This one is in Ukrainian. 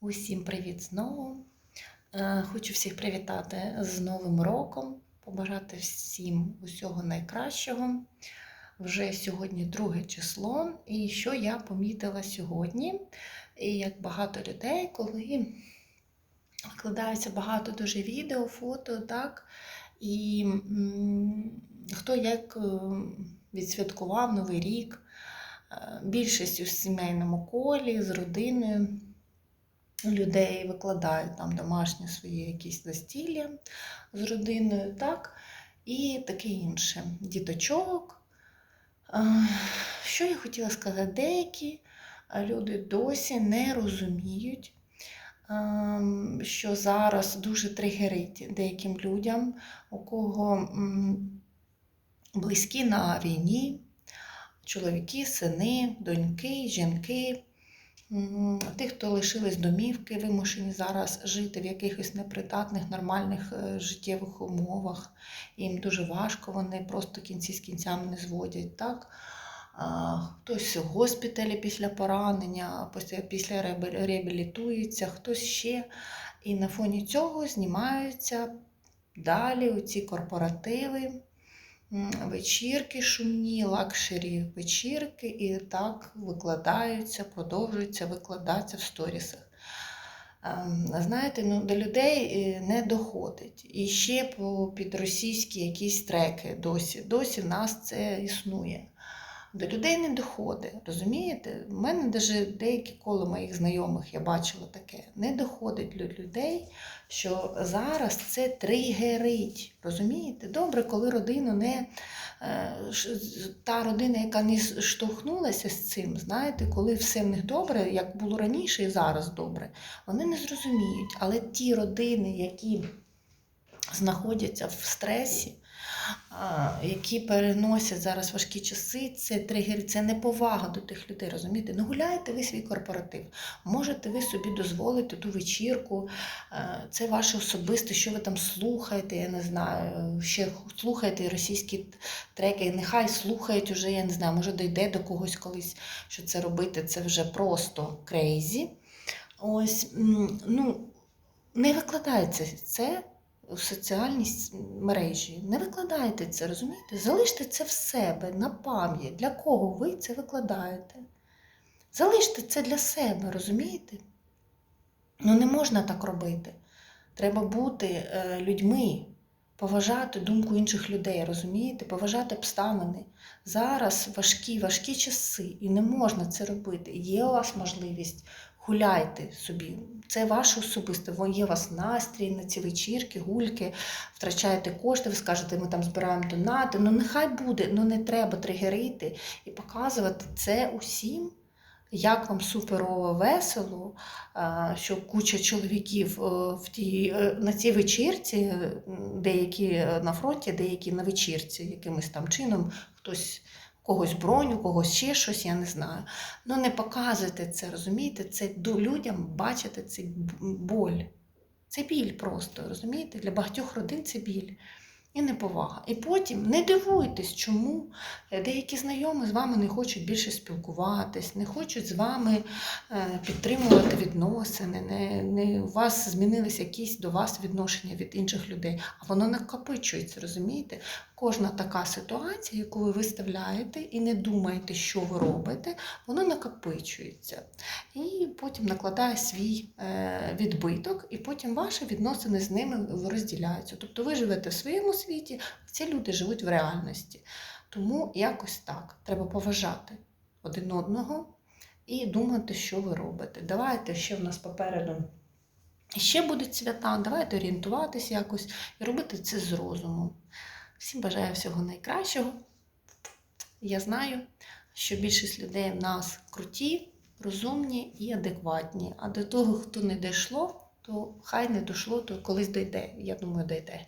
Усім привіт знову. Е, Хочу всіх привітати з Новим роком, побажати всім усього найкращого. Вже сьогодні друге число. І що я помітила сьогодні, і як багато людей, коли викладається багато дуже відео, фото, так, і хто як е, відсвяткував Новий рік, Е, більшість у сімейному колі з родиною людей викладають там домашні свої якісь застілля з родиною, так, і таке інше. Діточок. Що я хотіла сказати? Деякі люди досі не розуміють, що зараз дуже тригерить деяким людям, у кого близькі на війні, чоловіки, сини, доньки, жінки. Тих, хто лишились домівки, вимушені зараз жити в якихось непридатних, нормальних е, життєвих умовах. Їм дуже важко, вони просто кінці з кінцями не зводять. Так? Хтось в госпіталі після поранення, після, реабілітується, хтось ще. І на фоні цього знімаються далі оці корпоративи, вечірки шумні, лакшері вечірки, і так викладаються, продовжуються викладатися в сторісах. Ем, Знаєте, ну, до людей е, не доходить. І ще по, російські якісь треки досі. Досі в нас це існує. До людей не доходить, розумієте? У мене навіть деякі коло моїх знайомих я бачила таке. Не доходить до людей, що зараз це тригерить. Розумієте? Добре, коли родину не е, та родина, яка не штовхнулася з цим, знаєте, коли все в них добре, як було раніше і зараз добре, вони не зрозуміють. Але ті родини, які знаходяться в стресі, які переносять зараз важкі часи, це тригер, це неповага до тих людей, розумієте? Ну гуляєте ви свій корпоратив, можете ви собі дозволити ту вечірку, е, це ваше особисте, що ви там слухаєте, я не знаю, ще слухаєте російські треки, нехай слухають уже, я не знаю, може дійде до когось колись, що це робити, це вже просто крейзі. Ось, ну, не викладається це у соціальні с- мережі. Не викладайте це, розумієте? Залиште це в себе на пам'ять. Для кого ви це викладаєте? Залиште це для себе, розумієте? Ну не можна так робити. Треба бути е, людьми, поважати думку інших людей, розумієте? Поважати обставини. Зараз важкі, важкі часи, і не можна це робити. Є у вас можливість, гуляйте собі. Це ваше особисте. Во- Є у вас настрій на ці вечірки, гульки, втрачаєте кошти, ви скажете, ми там збираємо донати. Ну нехай буде, ну не треба тригерити і показувати це усім. Як вам суперово весело, що куча чоловіків е, в тій, е, на цій вечірці, е, деякі на фронті, деякі на вечірці, якимось там чином, хтось когось броню, когось ще щось, я не знаю. Ну не показуйте це, розумієте? Це ду- людям бачити цей боль. Це біль просто, розумієте? Для багатьох родин це біль. І неповага. І потім не дивуйтесь, чому е, деякі знайомі з вами не хочуть більше спілкуватись, не хочуть з вами е, підтримувати відносини, не, не, у вас змінились якісь до вас відношення від інших людей, а воно накопичується, розумієте? Кожна така ситуація, яку ви виставляєте і не думаєте, що ви робите, воно накопичується. І потім накладає свій е, відбиток, і потім ваші відносини з ними розділяються. Тобто ви живете в своєму світі, ці люди живуть в реальності. Тому якось так. Треба поважати один одного і думати, що ви робите. Давайте ще в нас попереду. Ще будуть свята, давайте орієнтуватись якось і робити це з розумом. Всім бажаю всього найкращого. Я знаю, що більшість людей в нас круті, розумні і адекватні. А до того, хто не дійшло, то хай не дійшло, то колись дійде. Я думаю, дійде.